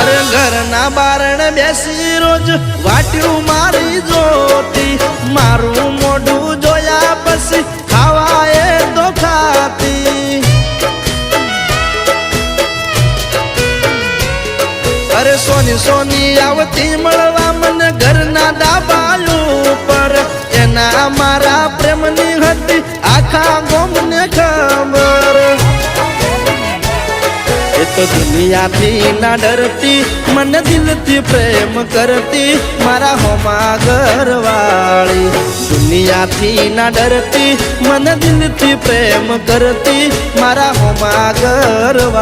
અરે ઘરના બારણે બેસી રોજ વાટ્યું મારી જોતી. મારું મોઢું જોયા પછી ખાવા એ તો ખાતી. અરે સોની સોની, આવતી મળવા મને ઘરના ડાબાયું પર. એના મારા પ્રેમની હતી આખા ગોમને ખબર. દુનિયાથી ના ડરતી, મને દિલથી પ્રેમ કરતી મારા હોમા ઘરવાળી. દુનિયાથી ના ડરતી, મને દિલથી પ્રેમ કરતી મારા હોમા ઘરવાળી.